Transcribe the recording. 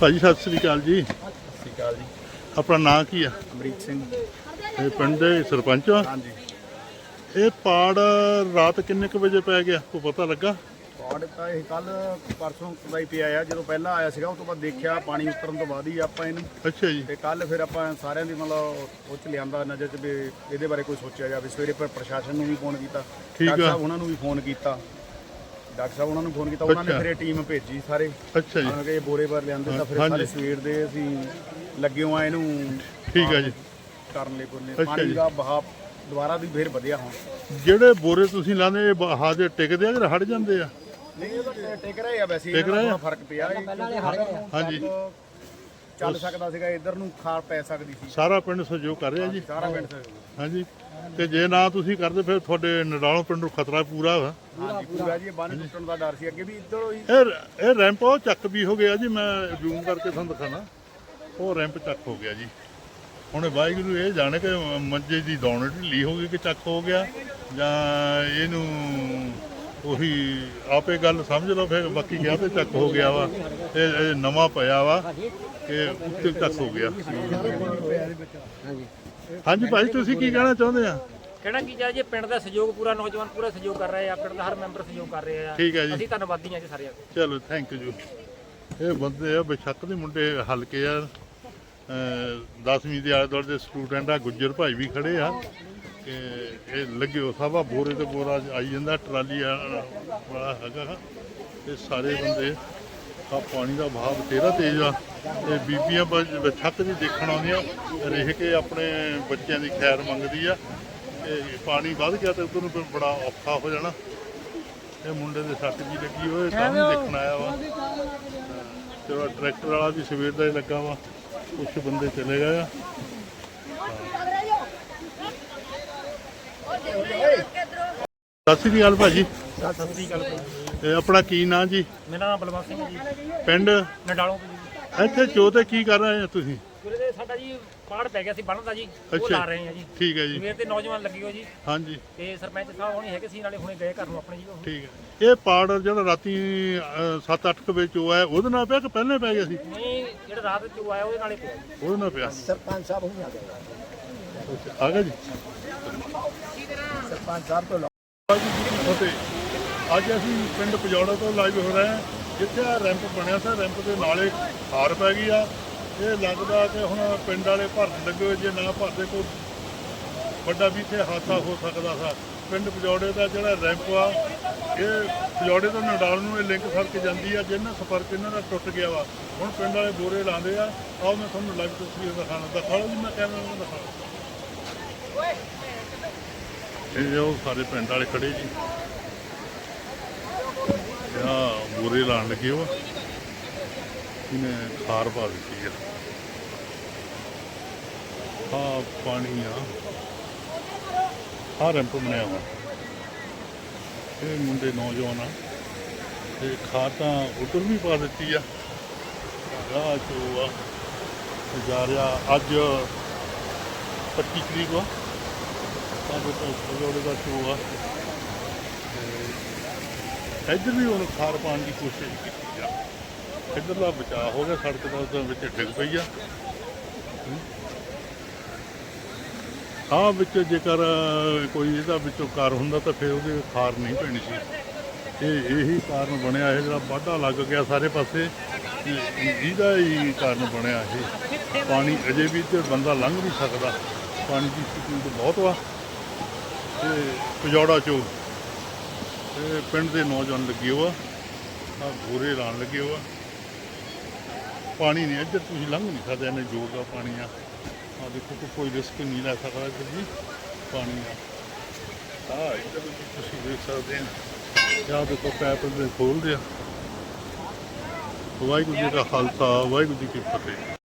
ਭਾਜੀ ਸਤਿ ਸ੍ਰੀ ਅਕਾਲ ਜੀ। ਸਤਿ ਸ਼੍ਰੀ ਅਕਾਲ ਜੀ। ਆਪਣਾ ਨਾਂ ਕੀ ਆ? ਅਮਰੀਕ ਸਿੰਘ। ਇਹ ਪਿੰਡ ਦੇ ਸਰਪੰਚ ਆ ਹਾਂਜੀ। ਇਹ ਪਾੜ ਰਾਤ ਕਿੰਨੇ ਕੁ ਵਜੇ ਪੈ ਗਿਆ? ਕੋਈ ਪਤਾ ਲੱਗਾ? ਪਾੜ ਤਾਂ ਇਹ ਕੱਲ ਪਰਸੋਂ ਦਾ ਹੀ ਪਿਆ ਆ ਜਦੋਂ ਪਹਿਲਾਂ ਆਇਆ ਸੀਗਾ ਉਸ ਤੋਂ ਬਾਅਦ ਦੇਖਿਆ ਪਾਣੀ ਉਤਰਨ ਤੋਂ ਬਾਅਦ ਹੀ ਆਪਾਂ ਇਹਨੂੰ। ਅੱਛਾ ਜੀ। ਤੇ ਕੱਲ ਫਿਰ ਆਪਾਂ ਸਾਰਿਆਂ ਦੀ ਮਤਲਬ ਉਹ ਚ ਲਿਆਂਦਾ ਨਜ਼ਰ ਚ ਵੀ ਇਹਦੇ ਬਾਰੇ ਕੋਈ ਸੋਚਿਆ ਜਾਵੇ। ਸਵੇਰੇ ਪਰ ਪ੍ਰਸ਼ਾਸਨ ਨੂੰ ਵੀ ਫੋਨ ਕੀਤਾ। ਠੀਕ ਡਾਕਟਰ ਆ। ਸਾਹਿਬ ਉਹਨਾਂ ਨੂੰ ਵੀ ਫੋਨ ਕੀਤਾ। ਡਾਕਟਰ ਸਾਹਿਬ ਉਹਨਾਂ ਨੂੰ ਫੋਨ ਕੀਤਾ ਉਹਨਾਂ ਨੇ। ਫਿਰ ਇਹ ਟੀਮ ਭੇਜੀ ਸਾਰੇ। ਅੱਛਾ ਜੀ। ਉਹਨਾਂ ਕੇ ਬੋਰੇ ਪਰ ਲਿਆਂਦੇ ਤਾਂ ਫਿਰ। ਸਾਰੇ ਸਵੇਰ ਦੇ ਅਸੀਂ ਲੱਗੇ ਹੋਏ ਆ ਇਹਨੂੰ ਠੀਕ ਆ ਜੀ। ਕਰਨ ਲਈ ਕੋਨੇ ਪਾਣੀ ਜੀ। ਦਾ ਬਹਾਅ ਦੁਬਾਰਾ ਦੀ ਫੇਰ ਵਧਿਆ ਹੁਣ। ਜਿਹੜੇ ਬੋਰੇ ਤੁਸੀਂ ਲਾਉਂਦੇ ਇਹ ਬਹਾ ਦੇ ਟਿਕਦੇ ਆ ਕਿ ਹਟ ਜਾਂਦੇ ਆ? ਨਹੀਂ ਇਹ ਤਾਂ ਟਿਕ ਰਹੇ ਆ ਵੈਸੇ ਇਹਨਾਂ ਫ਼ਰਕ ਪਿਆ। ਇਹ ਹਾਂਜੀ। ਚੱਲ ਸਕਦਾ ਸੀਗਾ ਇੱਧਰ ਨੂੰ ਖਾਰ ਪੈ ਸਕਦੀ ਸੀ। ਸਾਰਾ ਪਿੰਡ ਸਹਿਯੋਗ ਕਰ ਰਿਹਾ ਜੀ। ਸਾਰਾ ਪਿੰਡ ਸੇ ਹਾਂਜੀ। ਤੇ ਜੇ ਨਾ ਤੁਸੀਂ ਕਰਦੇ ਫਿਰ ਤੁਹਾਡੇ ਨਡਾਲੋਂ ਪਿੰਡ ਨੂੰ ਖਤਰਾ ਪੂਰਾ ਵਾ। ਹਾਂਜੀ ਪੂਰਾ ਜੀ ਬੰਨ ਟੁੱਟਣ ਦਾ ਡਰ ਸੀ ਅੱਗੇ ਵੀ ਇੱਧਰ ਹੀ ਇਹ ਇਹ ਰੈਂਪ ਉਹ ਚੱਕ ਵੀ ਹੋ ਗਿਆ ਜੀ ਮੈਂ ਜ਼ੂਮ ਕਰਕੇ ਤੁਹਾਨੂੰ ਦਿਖਾਣਾ। ਉਹ ਰੈਂਪ ਚੱਕ ਹੋ ਗਿਆ ਜੀ। ਹੁਣ ਵਾਹਿਗੁਰੂ ਇਹ ਜਾਣੇ ਕਿ ਮੰਜੇ ਦੀ ਦੌਣ ਢਿੱਲੀ ਹੋ ਗਈ ਕਿ ਚੱਕ ਹੋ ਗਿਆ ਜਾਂ ਇਹਨੂੰ ਉਹੀ ਆਪੇ ਗੱਲ ਸਮਝ ਲਓ ਫਿਰ ਬਾਕੀ ਗਿਆ ਤੇ ਚੱਕ ਹੋ ਗਿਆ ਵਾ। ਇਹ ਇਹ ਨਵਾਂ ਪਿਆ ਵਾ ਕਿ ਉੱਤੇ ਚੱਕ ਹੋ ਗਿਆ। ਹਾਂਜੀ ਭਾਈ ਤੁਸੀਂ ਕੀ ਕਹਿਣਾ ਚਾਹੁੰਦੇ ਆ? ਕਹਿਣਾ ਕੀ ਚਾਹੀਏ ਜੀ ਪਿੰਡ ਦਾ ਸਹਿਯੋਗ ਪੂਰਾ ਨੌਜਵਾਨ ਪੂਰਾ ਸਹਿਯੋਗ ਕਰ ਰਹੇ ਆ ਪਿੰਡ ਦਾ ਹਰ ਮੈਂਬਰ ਸਹਿਯੋਗ ਕਰ ਰਿਹਾ ਆ। ਠੀਕ ਹੈ ਜੀ। ਅਸੀਂ ਧੰਨਵਾਦੀ ਹਾਂ ਜੀ ਸਾਰਿਆਂ ਦੇ ਚਲੋ ਥੈਂਕ ਯੂ ਇਹ ਬੰਦੇ ਆ ਬੇਸ਼ੱਕ ਦੇ ਮੁੰਡੇ ਹਲਕੇ ਆ। 10ਵੀਂ ਦੇ ਆਲੇ ਦੁਆਲੇ ਦੇ ਸਟੂਡੈਂਟ ਆ ਗੁੱਜਰ ਭਾਈ ਵੀ ਖੜੇ ਆ। ਕਿ ਇਹ ਲੱਗਿਓ ਸਭਾ ਬੋਰੇ ਤੇ ਬੋਰਾ ਆਈ ਜਾਂਦਾ, ਟਰਾਲੀ ਵਾਲਾ ਬੜਾ ਹੈਗਾ ਗਾ। ਤੇ ਸਾਰੇ ਬੰਦੇ, ਆ ਪਾਣੀ ਦਾ ਵਹਾਅ ਬਥੇਰਾ ਤੇਜ਼ ਆ। ਤੇ ਬੀਬੀਆਂ ਛੱਤ ਵੀ ਦੇਖਣ ਆਉਂਦੀਆਂ, ਰਹਿ ਕੇ ਆਪਣੇ ਬੱਚਿਆਂ ਦੀ ਖੈਰ ਮੰਗਦੀ ਆ। ਤੇ ਪਾਣੀ ਵੱਧ ਗਿਆ ਤੇ ਉਧਰ ਨੂੰ ਫਿਰ ਬੜਾ ਔਖਾ ਹੋ ਜਾਣਾ। ਇਹ ਮੁੰਡੇ ਦੇ ਸੱਟ ਜੀ ਲੱਗੀ ਹੋਏ ਸਾਹਮਣੇ ਦੇਖਣ ਆਇਆ ਵਾ। ਚਲੋ ਟਰੈਕਟਰ ਵਾਲਾ ਵੀ ਸਵੇਰ ਦਾ ਹੀ ਲੱਗਾ ਵਾ। ਕੁਝ ਬੰਦੇ ਚਲੇ ਗਏ ਆ। ਸਤਿ ਸ੍ਰੀ ਅਕਾਲ ਭਾਜੀ। ਸਤਿ ਸ੍ਰੀ ਅਕਾਲ ਇਹ ਆਪਣਾ ਕੀ ਨਾਂ ਜੀ? ਮੇਰਾ ਨਾਮ ਬਲਵੰਤ ਸਿੰਘ ਜੀ। ਪਿੰਡ? ਨਡਾਲੋਂ ਤੋਂ ਜੀ ਇੱਥੇ ਚੋਤੇ ਕੀ ਕਰ ਰਹੇ ਆ ਤੁਸੀਂ? ਵੀਰੇ ਦੇ ਸਾਡਾ ਜੀ ਪਾੜ ਪੈ ਗਿਆ ਸੀ ਬੰਨ ਦਾ ਜੀ। ਉਹ ਅੱਛਾ। ਲਾ ਰਹੇ ਆ ਜੀ। ਠੀਕ ਹੈ ਜੀ। ਸਵੇਰ ਤੇ ਨੌਜਵਾਨ ਲੱਗੇ ਹੋ ਜੀ। ਹਾਂਜੀ। ਤੇ ਸਰਪੰਚ ਸਾਹਿਬ ਹੁਣੀ ਹੈਗੇ ਸੀ ਨਾਲੇ ਹੁਣੇ ਗਏ ਘਰ ਨੂੰ ਆਪਣੇ ਜੀ ਉਹ। ਠੀਕ ਹੈ। ਇਹ ਪਾੜ ਜਿਹੜਾ ਰਾਤੀ 7-8 ਵਜੇ ਚੋਆ ਹੈ ਉਹਦੇ ਨਾਲ ਪਿਆ ਕਿ ਪਹਿਲੇ ਪੈ ਗਿਆ ਸੀ? ਨਹੀਂ ਜਿਹੜਾ ਰਾਤ ਚ ਆਇਆ ਉਹਦੇ ਨਾਲੇ ਪਿਆ। ਜੀ ਉਹਦੇ ਨਾਲ ਪਿਆ। ਸਰਪੰਚ ਸਾਹਿਬ ਹੁਣੀ ਆ ਗਏ। ਅੱਛਾ, ਆ ਗਿਆ ਜੀ। ਸਰਪੰਚ ਸਾਹਿਬ ਤੋਂ ਫਤਿਹ ਅੱਜ ਅਸੀਂ ਪਿੰਡ ਪਜੌੜਾ ਤੋਂ ਲਾਈਵ ਹੋ ਰਹੇ ਹਾਂ, ਜਿੱਥੇ ਆ ਰੈਂਪ ਬਣਿਆ ਸੀ ਰੈਂਪ ਦੇ ਨਾਲੇ ਹਾਰ ਪੈ ਗਈ ਆ। ਇਹ ਲੱਗਦਾ ਕਿ ਹੁਣ ਪਿੰਡ ਵਾਲੇ ਭਰਨ ਲੱਗੇ ਜੇ, ਨਾ ਭਰਦੇ ਕੋਈ ਵੱਡਾ ਵੀ ਇੱਥੇ ਹਾਦਸਾ ਹੋ ਸਕਦਾ ਸੀ। ਪਿੰਡ ਪਜੌੜੇ ਦਾ ਜਿਹੜਾ ਰੈਂਪ ਆ, ਇਹ ਪਜੌੜੇ ਤੋਂ ਨਡਾਲ ਨੂੰ ਇਹ ਲਿੰਕ ਸੜਕ ਜਾਂਦੀ ਆ ਜਿਹਨਾਂ ਸੰਪਰਕ ਇਹਨਾਂ ਦਾ ਟੁੱਟ ਗਿਆ ਵਾ। ਹੁਣ ਪਿੰਡ ਵਾਲੇ ਬੋਰੇ ਲਾਉਂਦੇ ਆ। ਆਓ ਮੈਂ ਤੁਹਾਨੂੰ ਲਾਈਵ ਤਸਵੀਰ ਦਿਖਾਣਾ ਲਓ ਜੀ, ਮੈਂ ਕੈਮਰਾ ਨੂੰ ਲਓ ਇਹ ਉਹ ਸਾਰੇ ਪਿੰਡ ਵਾਲੇ ਖੜੇ ਜੀ। ਆ ਬੂਰੇ ਲਾਣ ਲੱਗੇ ਉਹ। ਇਹਨੇ ਖਾਰ ਪਾ ਦਿੱਤੀ ਆ। ਆ ਪਾਣੀ ਆ। ਆ ਰੈਂਪ ਬਣਿਆ ਵਾ। ਇਹ ਮੁੰਡੇ ਨੌਜਵਾਨ ਆ। ਤੇ ਖਾਰ ਤਾਂ ਉਧਰ ਵੀ ਪਾ ਦਿੱਤੀ ਆ। ਰਾਹ ਚੋ ਆ ਜਾ ਰਿਹਾ ਅੱਜ 25 ਤਰੀਕ ਵਾ। ਅੱਜ ਤੋਂ ਪਜੋੜੇ ਦਾ ਸ਼ੋਅ ਆ। ਤੇ ਇੱਧਰ ਵੀ ਉਹਨੂੰ ਖਾਰ ਪਾਉਣ ਦੀ ਕੋਸ਼ਿਸ਼ ਕੀਤੀ ਜਾ ਇੱਧਰਲਾ ਬਚਾਅ ਹੋ ਗਿਆ, ਸੜਕ ਦਾ ਉਹਦੇ ਵਿੱਚ ਡਿੱਗ ਪਈ ਆ। ਆ ਵਿੱਚ ਜੇਕਰ ਕੋਈ ਇਹਦਾ ਵਿੱਚੋਂ ਕਾਰ ਹੁੰਦਾ ਤਾਂ ਫਿਰ ਉਹਦੇ ਖਾਰ ਨਹੀਂ ਪੈਣੀ ਸੀ। ਇਹ ਇਹੀ ਕਾਰਨ ਬਣਿਆ ਇਹ, ਜਿਹੜਾ ਵਾਢਾ ਲੱਗ ਗਿਆ ਸਾਰੇ ਪਾਸੇ। ਇਹਦਾ ਹੀ ਕਾਰਨ ਬਣਿਆ ਇਹ। ਪਾਣੀ ਅਜੇ ਵੀ ਤੇ ਬੰਦਾ ਲੰਘ ਨਹੀਂ ਸਕਦਾ। ਪਾਣੀ ਦੀ ਸਪੀਡ ਬਹੁਤ ਵਾ ਤੇ ਪਜੌੜਾ ਚੋ ਤੇ ਪਿੰਡ ਦੇ ਨੌਜਵਾਨ ਲੱਗੇ ਹੋ ਆ। ਗੋਰੇ ਬੋਰੇ ਲਾਣ ਲੱਗੇ ਹੋ ਪਾਣੀ ਨਹੀਂ ਇੱਧਰ ਤੁਸੀਂ ਲੰਘ ਨਹੀਂ ਸਕਦੇ ਇਹਨੇ ਜ਼ੋਰ ਦਾ ਪਾਣੀ ਆ। ਆ ਦੇਖੋ ਕਿ ਕੋਈ ਰਿਸਕ ਨਹੀਂ ਲੈ ਸਕਦਾ ਇੱਧਰ ਜੀ, ਪਾਣੀ ਆ ਆ ਇੱਧਰ ਤੁਸੀਂ ਦੇਖ ਸਕਦੇ ਆ। ਆਹ ਦੇਖੋ ਪੈਪ ਦੇ ਖੋਲਦੇ ਆ। ਵਾਹਿਗੁਰੂ ਜੀ ਦਾ ਖਾਲਸਾ, ਵਾਹਿਗੁਰੂ ਜੀ ਕੀ ਫਤਿਹ।